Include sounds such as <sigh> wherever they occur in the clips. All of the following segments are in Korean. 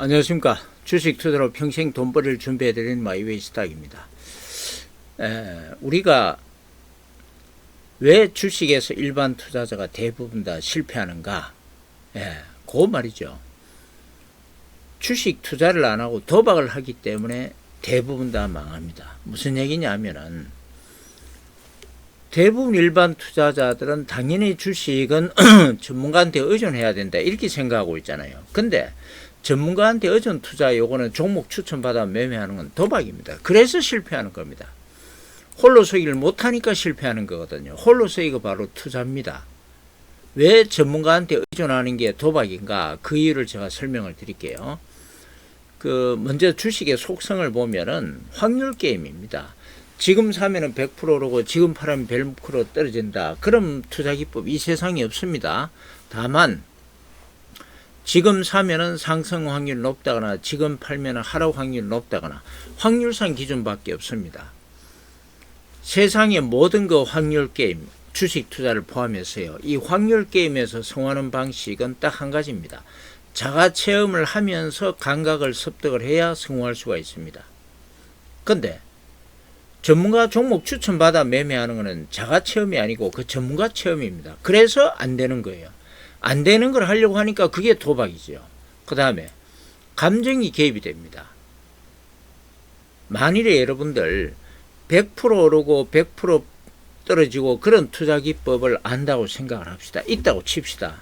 안녕하십니까. 주식 투자로 평생 돈벌이를 준비해드리는 마이웨이 스탁입니다. 에, 우리가 왜 주식에서 일반 투자자가 대부분 다 실패하는가? 예, 그 말이죠. 주식 투자를 안 하고 도박을 하기 때문에 대부분 다 망합니다. 무슨 얘기냐면은 대부분 일반 투자자들은 당연히 주식은 <clears throat> 전문가한테 의존해야 된다 이렇게 생각하고 있잖아요. 근데 전문가한테 의존 투자 요거는 종목 추천받아 매매하는 건 도박입니다. 그래서 실패하는 겁니다. 홀로 서기를 못하니까 실패하는 거거든요. 홀로 서기가 바로 투자입니다. 왜 전문가한테 의존하는 게 도박인가 그 이유를 제가 설명을 드릴게요. 그 먼저 주식의 속성을 보면은 확률 게임입니다. 지금 사면은 100% 오르고 지금 팔으면 100% 떨어진다. 그럼 투자 기법 이 세상에 없습니다. 다만 지금 사면은 상승 확률 높다거나 지금 팔면은 하락 확률 높다거나 확률상 기준밖에 없습니다. 세상의 모든 그 확률 게임, 주식 투자를 포함해서요. 이 확률 게임에서 성공하는 방식은 딱 한 가지입니다. 자가 체험을 하면서 감각을 습득을 해야 성공할 수가 있습니다. 근데 전문가 종목 추천받아 매매하는 것은 자가 체험이 아니고 그 전문가 체험입니다. 그래서 안 되는 거예요. 안 되는 걸 하려고 하니까 그게 도박이죠. 그 다음에 감정이 개입이 됩니다. 만일에 여러분들 100% 오르고 100% 떨어지고 그런 투자 기법을 안다고 생각을 합시다. 있다고 칩시다.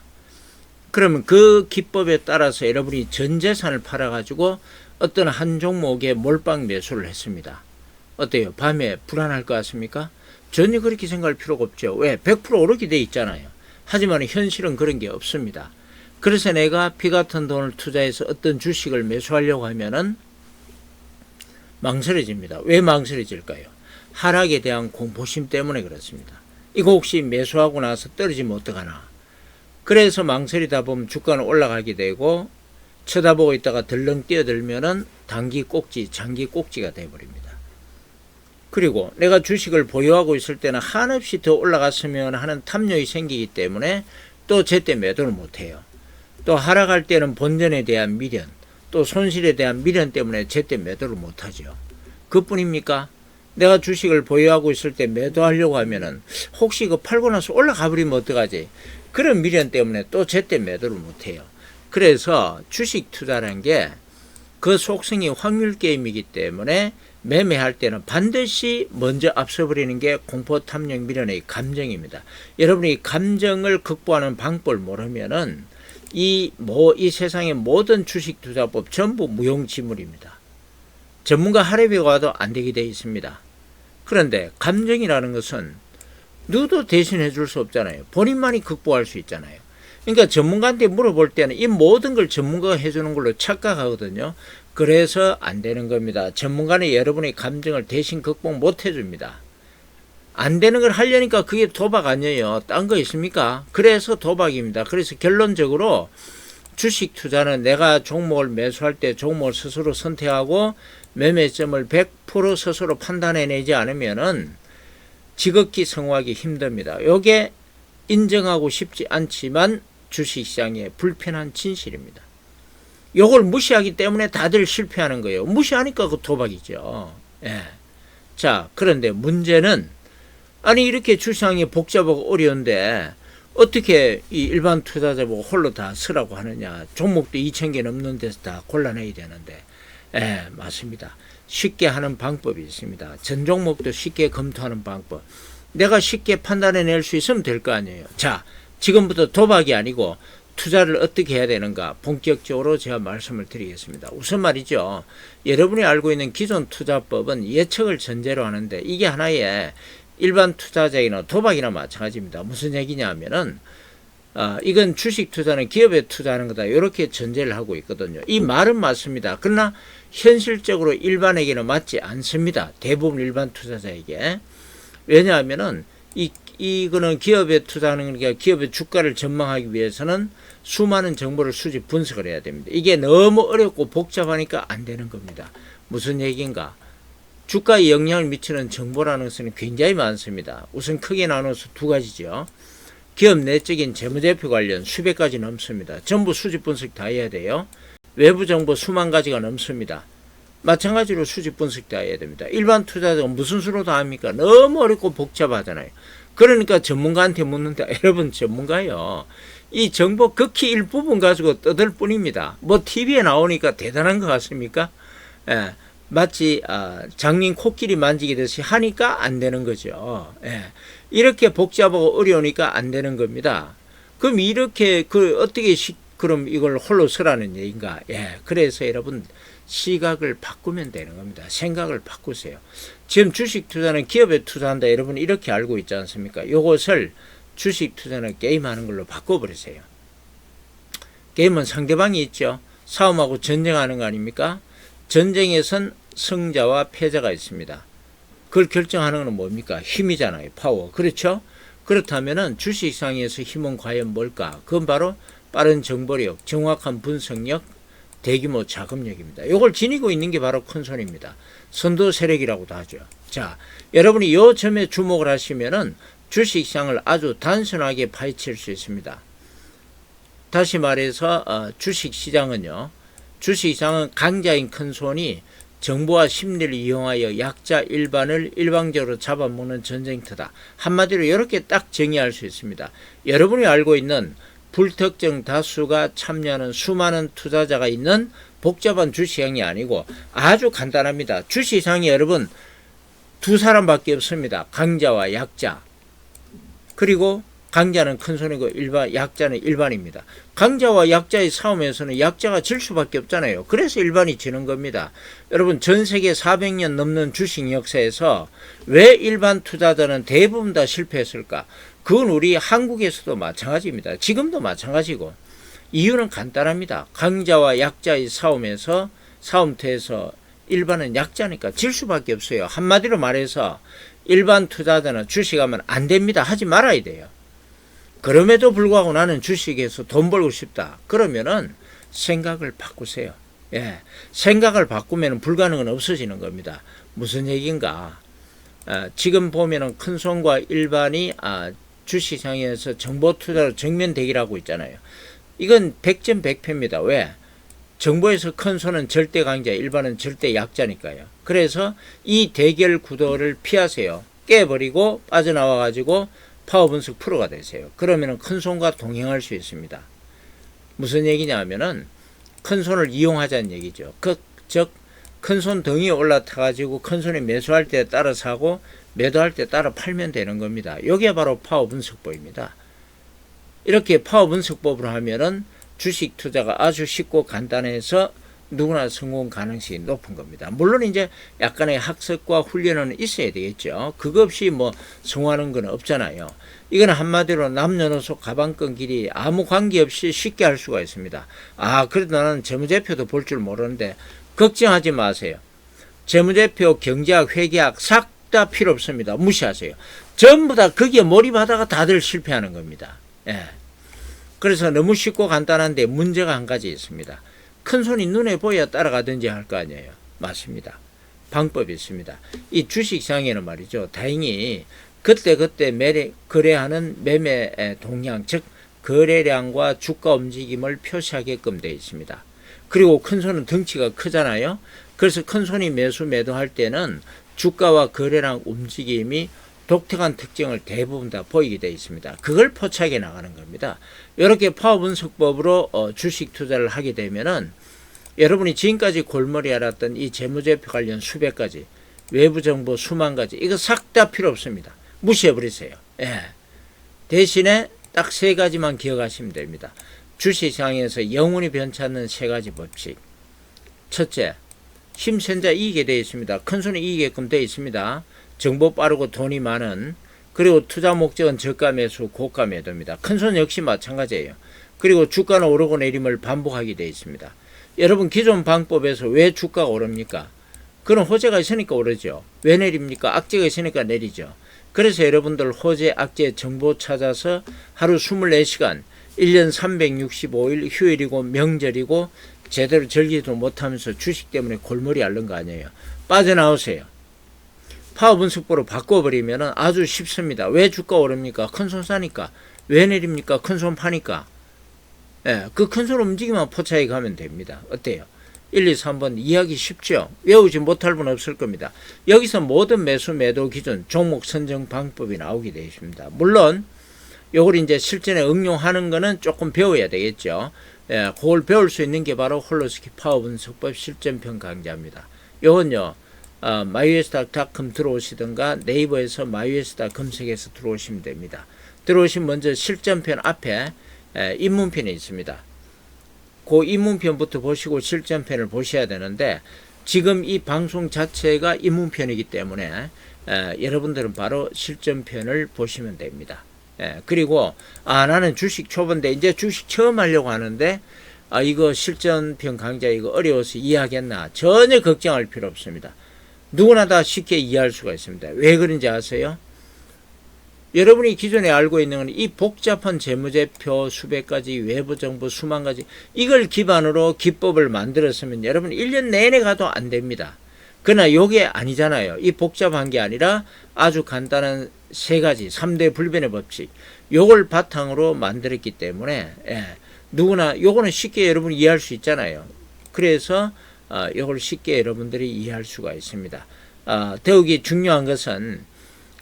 그러면 그 기법에 따라서 여러분이 전 재산을 팔아가지고 어떤 한 종목에 몰빵 매수를 했습니다. 어때요? 밤에 불안할 것 같습니까? 전혀 그렇게 생각할 필요가 없죠. 왜? 100% 오르게 돼 있잖아요. 하지만 현실은 그런 게 없습니다. 그래서 내가 피 같은 돈을 투자해서 어떤 주식을 매수하려고 하면은 망설여집니다. 왜 망설여질까요? 하락에 대한 공포심 때문에 그렇습니다. 이거 혹시 매수하고 나서 떨어지면 어떡하나? 그래서 망설이다 보면 주가는 올라가게 되고 쳐다보고 있다가 덜렁 뛰어들면은 단기 꼭지, 장기 꼭지가 돼버립니다. 그리고 내가 주식을 보유하고 있을 때는 한없이 더 올라갔으면 하는 탐욕이 생기기 때문에 또 제때 매도를 못해요. 또 하락할 때는 본전에 대한 미련, 또 손실에 대한 미련 때문에 제때 매도를 못하죠. 그뿐입니까? 내가 주식을 보유하고 있을 때 매도하려고 하면은 혹시 이거 팔고 나서 올라가 버리면 어떡하지? 그런 미련 때문에 또 제때 매도를 못해요. 그래서 주식 투자라는 게 그 속성이 확률 게임이기 때문에 매매할 때는 반드시 먼저 앞서버리는 게 공포 탐욕 미련의 감정입니다. 여러분이 감정을 극복하는 방법을 모르면은 이 뭐 이 세상의 모든 주식 투자법 전부 무용지물입니다. 전문가 할애비 와도 안 되게 돼 있습니다. 그런데 감정이라는 것은 누구도 대신해 줄 수 없잖아요. 본인만이 극복할 수 있잖아요. 그러니까 전문가한테 물어볼 때는 이 모든 걸 전문가가 해주는 걸로 착각하거든요. 그래서 안 되는 겁니다. 전문가는 여러분의 감정을 대신 극복 못 해줍니다. 안 되는 걸 하려니까 그게 도박 아니에요. 딴 거 있습니까? 그래서 도박입니다. 그래서 결론적으로 주식 투자는 내가 종목을 매수할 때 종목을 스스로 선택하고 매매점을 100% 스스로 판단해내지 않으면은 지극히 성공하기 힘듭니다. 요게 인정하고 싶지 않지만 주식시장의 불편한 진실입니다. 요걸 무시하기 때문에 다들 실패하는 거예요. 무시하니까 그 도박이죠. 예. 자, 그런데 문제는 아니 이렇게 주시장이 복잡하고 어려운데 어떻게 이 일반 투자자 보고 홀로 다 쓰라고 하느냐. 종목도 2천 개 넘는 데서 다 골라내야 되는데. 예, 맞습니다. 쉽게 하는 방법이 있습니다. 전 종목도 쉽게 검토하는 방법. 내가 쉽게 판단해 낼 수 있으면 될 거 아니에요. 자, 지금부터 도박이 아니고 투자를 어떻게 해야 되는가 본격적으로 제가 말씀을 드리겠습니다. 우선 말이죠. 여러분이 알고 있는 기존 투자법은 예측을 전제로 하는데 이게 하나의 일반 투자자이나 도박이나 마찬가지입니다. 무슨 얘기냐 하면은 아, 이건 주식 투자는 기업에 투자하는 거다. 이렇게 전제를 하고 있거든요. 이 말은 맞습니다. 그러나 현실적으로 일반에게는 맞지 않습니다. 대부분 일반 투자자에게. 왜냐하면은 이 이거는 기업에 투자하는 게 기업의 주가를 전망하기 위해서는 수많은 정보를 수집 분석을 해야 됩니다. 이게 너무 어렵고 복잡하니까 안 되는 겁니다. 무슨 얘기인가? 주가에 영향을 미치는 정보라는 것은 굉장히 많습니다. 우선 크게 나눠서 두 가지죠. 기업 내적인 재무제표 관련 수백 가지 넘습니다. 전부 수집 분석 다 해야 돼요. 외부 정보 수만 가지가 넘습니다. 마찬가지로 수직 분석도 해야 됩니다. 일반 투자자가 무슨 수로 다 합니까? 너무 어렵고 복잡하잖아요. 그러니까 전문가한테 묻는다. <laughs> 여러분 전문가요. 이 정보 극히 일부분 가지고 떠들 뿐입니다. 뭐 TV에 나오니까 대단한 것 같습니까? 예, 마치 아, 장님 코끼리 만지게 듯이 하니까 안 되는 거죠. 예, 이렇게 복잡하고 어려우니까 안 되는 겁니다. 그럼 이렇게 그 어떻게 시, 그럼 이걸 홀로 서라는 얘기인가? 예, 그래서 여러분 시각을 바꾸면 되는 겁니다. 생각을 바꾸세요. 지금 주식 투자는 기업에 투자한다. 여러분 이렇게 알고 있지 않습니까? 이것을 주식 투자는 게임하는 걸로 바꿔버리세요. 게임은 상대방이 있죠. 싸움하고 전쟁하는 거 아닙니까? 전쟁에선 승자와 패자가 있습니다. 그걸 결정하는 건 뭡니까? 힘이잖아요. 파워. 그렇죠? 그렇다면은 주식상에서 힘은 과연 뭘까? 그건 바로 빠른 정보력, 정확한 분석력, 대규모 자금력입니다. 이걸 지니고 있는 게 바로 큰 손입니다. 선도 세력이라고도 하죠. 자, 여러분이 요 점에 주목을 하시면은 주식시장을 아주 단순하게 파헤칠 수 있습니다. 다시 말해서 어, 주식시장은요. 주식시장은 강자인 큰 손이 정보와 심리를 이용하여 약자 일반을 일방적으로 잡아먹는 전쟁터다. 한마디로 이렇게 딱 정의할 수 있습니다. 여러분이 알고 있는 불특정 다수가 참여하는 수많은 투자자가 있는 복잡한 주식시장이 아니고 아주 간단합니다. 주식시장이 여러분 두 사람밖에 없습니다. 강자와 약자. 그리고 강자는 큰 손이고 일반 약자는 일반입니다. 강자와 약자의 싸움에서는 약자가 질 수밖에 없잖아요. 그래서 일반이 지는 겁니다. 여러분 전 세계 400년 넘는 주식 역사에서 왜 일반 투자자는 대부분 다 실패했을까? 그건 우리 한국에서도 마찬가지입니다. 지금도 마찬가지고 이유는 간단합니다. 강자와 약자의 싸움에서 싸움터에서 일반은 약자니까 질 수밖에 없어요. 한마디로 말해서 일반 투자자는 주식하면 안 됩니다. 하지 말아야 돼요. 그럼에도 불구하고 나는 주식에서 돈 벌고 싶다. 그러면은 생각을 바꾸세요. 예. 생각을 바꾸면 불가능은 없어지는 겁니다. 무슨 얘기인가? 아, 지금 보면은 큰 손과 일반이 아, 주식시장에서 정보 투자로 정면 대결하고 있잖아요. 이건 100점 100패입니다. 왜? 정보에서 큰 손은 절대 강자, 일반은 절대 약자니까요. 그래서 이 대결 구도를 피하세요. 깨버리고 빠져나와 가지고 파워 분석 프로가 되세요. 그러면 큰 손과 동행할 수 있습니다. 무슨 얘기냐면은 큰 손을 이용하자는 얘기죠. 그, 즉, 큰 손 등이 올라타 가지고 큰 손이 매수할 때 따라 사고 매도할 때 따라 팔면 되는 겁니다. 이게 바로 파워 분석법입니다. 이렇게 파워 분석법으로 하면은 주식 투자가 아주 쉽고 간단해서 누구나 성공 가능성이 높은 겁니다. 물론 이제 약간의 학습과 훈련은 있어야 되겠죠. 그거 없이 뭐 성공하는 건 없잖아요. 이건 한마디로 남녀노소 가방끈 길이 아무 관계없이 쉽게 할 수가 있습니다. 아, 그래도 나는 재무제표도 볼 줄 모르는데 걱정하지 마세요. 재무제표, 경제학, 회계학 싹 다 필요 없습니다. 무시하세요. 전부 다 거기에 몰입하다가 다들 실패하는 겁니다. 예. 그래서 너무 쉽고 간단한데 문제가 한 가지 있습니다. 큰 손이 눈에 보여 따라가든지 할 거 아니에요. 맞습니다. 방법이 있습니다. 이 주식시장에는 말이죠. 다행히 그때그때 매매, 거래하는 매매 동향, 즉 거래량과 주가 움직임을 표시하게끔 되어 있습니다. 그리고 큰 손은 덩치가 크잖아요. 그래서 큰 손이 매수 매도할 때는 주가와 거래량 움직임이 독특한 특징을 대부분 다 보이게 되어 있습니다. 그걸 포착해 나가는 겁니다. 이렇게 파워 분석법으로 어, 주식 투자를 하게 되면은 여러분이 지금까지 골머리 알았던 이 재무제표 관련 수백 가지 외부 정보 수만 가지 이거 싹 다 필요 없습니다. 무시해 버리세요. 예. 대신에 딱 세 가지만 기억하시면 됩니다. 주식시장에서 영원히 변치 않는 세 가지 법칙. 첫째, 힘센 자 이기게 되어 있습니다. 큰 손이 이기게끔 되어 있습니다. 정보 빠르고 돈이 많은 그리고 투자 목적은 저가 매수 고가 매도입니다. 큰손 역시 마찬가지예요. 그리고 주가는 오르고 내림을 반복하게 되어 있습니다. 여러분 기존 방법에서 왜 주가가 오릅니까? 그런 호재가 있으니까 오르죠. 왜 내립니까? 악재가 있으니까 내리죠. 그래서 여러분들 호재, 악재 정보 찾아서 하루 24시간, 1년 365일 휴일이고 명절이고 제대로 즐기도 못하면서 주식 때문에 골머리 앓는 거 아니에요. 빠져나오세요. 파워 분석보로 바꿔버리면 아주 쉽습니다. 왜 주가 오릅니까? 큰 손 사니까. 왜 내립니까? 큰 손 파니까. 예, 그 큰 손 움직이면 포차에 가면 됩니다. 어때요? 1, 2, 3번 이해하기 쉽죠? 외우지 못할 분 없을 겁니다. 여기서 모든 매수 매도 기준 종목 선정 방법이 나오게 되어 있습니다. 물론 요걸 이제 실전에 응용하는 거는 조금 배워야 되겠죠. 예, 그걸 배울 수 있는 게 바로 홀로스키 파워 분석법 실전편 강좌입니다. 요건요. 어, 마이웨스닷컴 들어오시든가 네이버에서 마이웨스닷 검색해서 들어오시면 됩니다. 들어오시면 먼저 실전편 앞에 에, 입문편이 있습니다. 그 입문편부터 보시고 실전편을 보셔야 되는데 지금 이 방송 자체가 입문편이기 때문에 에, 여러분들은 바로 실전편을 보시면 됩니다. 예, 그리고 아 나는 주식 초보인데 이제 주식 처음 하려고 하는데 아 이거 실전편 강좌 이거 어려워서 이해하겠나 전혀 걱정할 필요 없습니다. 누구나 다 쉽게 이해할 수가 있습니다. 왜 그런지 아세요? 여러분이 기존에 알고 있는 건 이 복잡한 재무제표 수백 가지 외부 정보 수만 가지 이걸 기반으로 기법을 만들었으면 여러분 1년 내내 가도 안 됩니다. 그러나 요게 아니잖아요. 이 복잡한 게 아니라 아주 간단한 세 가지 3대 불변의 법칙 요걸 바탕으로 만들었기 때문에 예, 누구나 요거는 쉽게 여러분 이해할 수 있잖아요. 그래서 어, 요걸 쉽게 여러분들이 이해할 수가 있습니다. 어, 더욱이 중요한 것은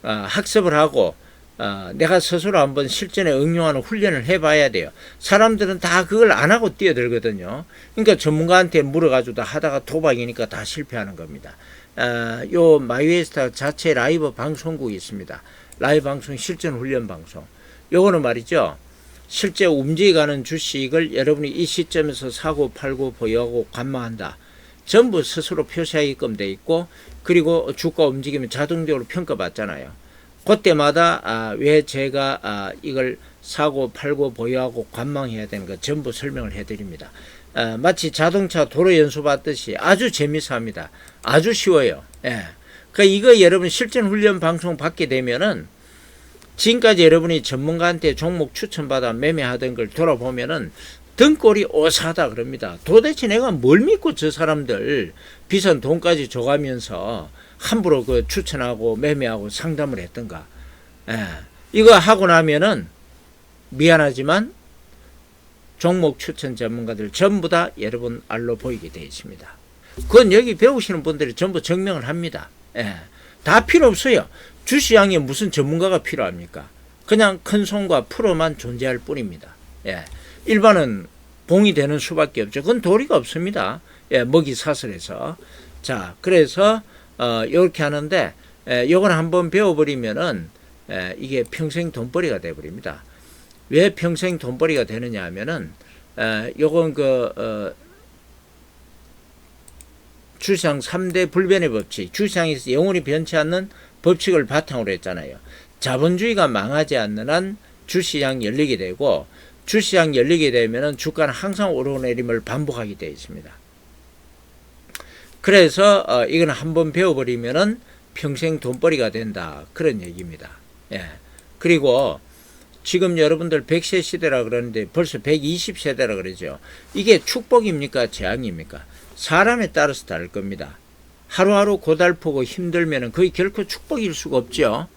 어, 학습을 하고 어, 내가 스스로 한번 실전에 응용하는 훈련을 해봐야 돼요. 사람들은 다 그걸 안 하고 뛰어들거든요. 그러니까 전문가한테 물어가지고 다 하다가 도박이니까 다 실패하는 겁니다. 어, 요 마이웨스타 자체 라이브 방송국이 있습니다. 라이브 방송 실전 훈련 방송. 요거는 말이죠. 실제 움직여가는 주식을 여러분이 이 시점에서 사고 팔고 보유하고 관망한다. 전부 스스로 표시하게끔 돼 있고 그리고 주가 움직이면 자동적으로 평가받잖아요. 그때마다 아, 왜 제가 아, 이걸 사고 팔고 보유하고 관망해야 되는 거 전부 설명을 해드립니다. 아, 마치 자동차 도로 연수 받듯이 아주 재미있습니다. 아주 쉬워요. 예. 그 이거 여러분 실전 훈련 방송 받게 되면은 지금까지 여러분이 전문가한테 종목 추천받아 매매하던 걸 돌아보면은 등골이 오사하다 그럽니다. 도대체 내가 뭘 믿고 저 사람들 비싼 돈까지 줘가면서 함부로 그 추천하고 매매하고 상담을 했던가. 예. 이거 하고 나면은 미안하지만 종목 추천 전문가들 전부 다 여러분 알로 보이게 되어 있습니다. 그건 여기 배우시는 분들이 전부 증명을 합니다. 예. 다 필요 없어요. 주시장에 무슨 전문가가 필요합니까? 그냥 큰 손과 프로만 존재할 뿐입니다. 예. 일반은 봉이 되는 수밖에 없죠. 그건 도리가 없습니다. 예, 먹이 사슬해서. 자, 그래서 어, 이렇게 하는데 에, 요건 한번 배워버리면은 에, 이게 평생 돈벌이가 돼버립니다. 왜 평생 돈벌이가 되느냐 하면은 에, 요건 그 어, 주시장 3대 불변의 법칙, 주시장에서 영원히 변치 않는 법칙을 바탕으로 했잖아요. 자본주의가 망하지 않는 한 주시장 열리게 되고 주시장 열리게 되면은 주가는 항상 오르내림을 반복하게 되어 있습니다. 그래서 어, 이건 한번 배워버리면은 평생 돈벌이가 된다 그런 얘기입니다. 예. 그리고 지금 여러분들 100세 시대라 그러는데 벌써 120세대라 그러죠. 이게 축복입니까 재앙입니까? 사람에 따라서 다를 겁니다. 하루하루 고달프고 힘들면은 거의 결코 축복일 수가 없죠.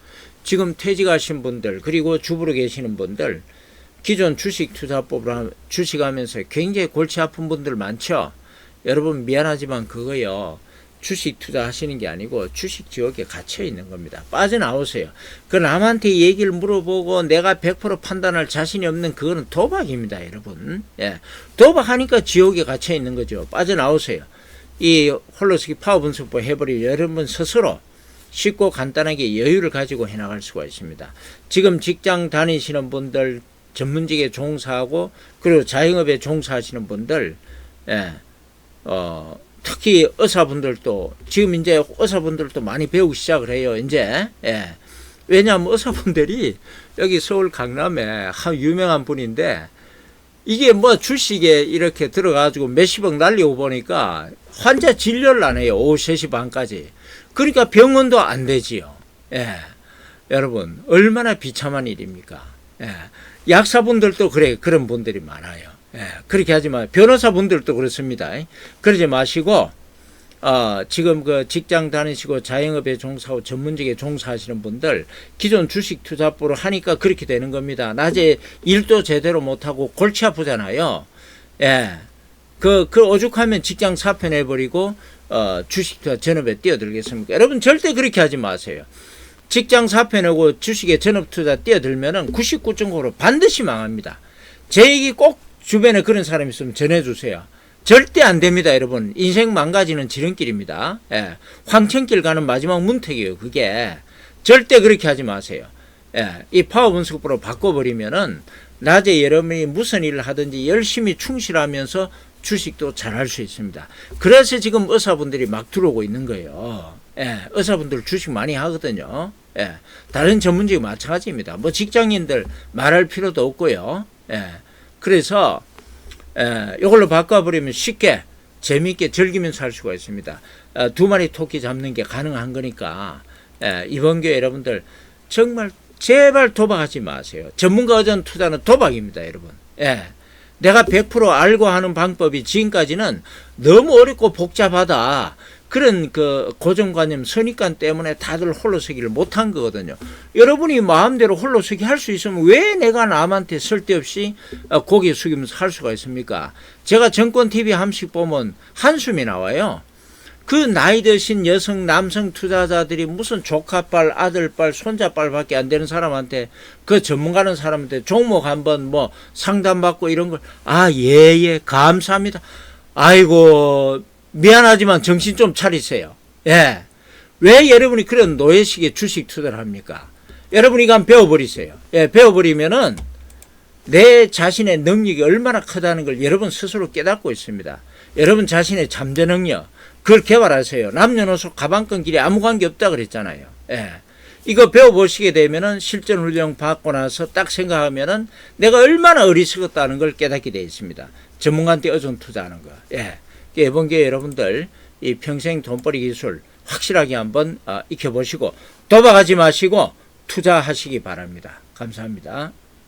지금 퇴직하신 분들 그리고 주부로 계시는 분들 기존 주식 투자법으로 주식하면서 굉장히 골치 아픈 분들 많죠. 여러분 미안하지만 그거요. 주식 투자하시는 게 아니고 주식 지옥에 갇혀 있는 겁니다. 빠져나오세요. 그 남한테 얘기를 물어보고 내가 100% 판단할 자신이 없는 그거는 도박입니다, 여러분. 예. 도박하니까 지옥에 갇혀 있는 거죠. 빠져나오세요. 이 홀로스키 파워 분석법 해버리 여러분 스스로 쉽고 간단하게 여유를 가지고 해나갈 수가 있습니다. 지금 직장 다니시는 분들, 전문직에 종사하고 그리고 자영업에 종사하시는 분들, 예. 어, 특히 의사분들도 지금 이제 의사분들도 많이 배우기 시작을 해요. 이제 예. 왜냐하면 의사분들이 여기 서울 강남에 한 유명한 분인데 이게 뭐 주식에 이렇게 들어가지고 몇십억 날리고 보니까 환자 진료를 안 해요. 오후 3시 반까지. 그러니까 병원도 안 되지요. 예. 여러분, 얼마나 비참한 일입니까? 예. 약사분들도 그래, 그런 분들이 많아요. 예, 그렇게 하지 마. 변호사분들도 그렇습니다. 그러지 마시고 어, 지금 그 직장 다니시고 자영업에 종사하고 전문직에 종사하시는 분들 기존 주식 투자법으로 하니까 그렇게 되는 겁니다. 낮에 일도 제대로 못하고 골치 아프잖아요. 예. 그, 그 오죽하면 직장 사표내버리고, 어, 주식 투자 전업에 뛰어들겠습니까? 여러분 절대 그렇게 하지 마세요. 직장 사표내고 주식에 전업 투자 뛰어들면은 99.9로 반드시 망합니다. 제 얘기 꼭 주변에 그런 사람 있으면 전해주세요. 절대 안 됩니다, 여러분. 인생 망가지는 지름길입니다. 예. 황천길 가는 마지막 문턱이에요, 그게. 절대 그렇게 하지 마세요. 예. 이 파워 분석법으로 바꿔버리면은 낮에 여러분이 무슨 일을 하든지 열심히 충실하면서 주식도 잘 할 수 있습니다. 그래서 지금 의사분들이 막 들어오고 있는 거예요. 예. 의사분들 주식 많이 하거든요. 예. 다른 전문직이 마찬가지입니다. 뭐 직장인들 말할 필요도 없고요. 예. 그래서 에, 이걸로 바꿔버리면 쉽게 재미있게 즐기면서 할 수가 있습니다. 어, 두 마리 토끼 잡는 게 가능한 거니까 에, 이번 기회 여러분들 정말 제발 도박하지 마세요. 전문가 의전 투자는 도박입니다, 여러분. 예. 내가 100% 알고 하는 방법이 지금까지는 너무 어렵고 복잡하다. 그런 그 고정관념, 선입관 때문에 다들 홀로서기를 못한 거거든요. 여러분이 마음대로 홀로서기 할 수 있으면 왜 내가 남한테 쓸데없이 어, 고개 숙이면서 할 수가 있습니까? 제가 정권TV 함식 보면 한숨이 나와요. 그 나이 드신 여성, 남성 투자자들이 무슨 조카빨, 아들빨, 손자빨밖에 안 되는 사람한테 그 전문가는 사람한테 종목 한번 뭐 상담받고 이런 걸, 아, 예, 예, 감사합니다. 아이고, 미안하지만 정신 좀 차리세요. 예. 왜 여러분이 그런 노예식의 주식 투자를 합니까? 여러분이 한번 배워버리세요. 예, 배워버리면은 내 자신의 능력이 얼마나 크다는 걸 여러분 스스로 깨닫고 있습니다. 여러분 자신의 잠재 능력, 그걸 개발하세요. 남녀노소 가방끈 길이 아무 관계 없다 그랬잖아요. 예. 이거 배워보시게 되면은 실전 훈련 받고 나서 딱 생각하면은 내가 얼마나 어리석었다는 걸 깨닫게 되어 있습니다. 전문가한테 의존 투자하는 거. 예. 이번 기회에 여러분들 이 평생 돈벌이 기술 확실하게 한번 어, 익혀보시고 도박하지 마시고 투자하시기 바랍니다. 감사합니다.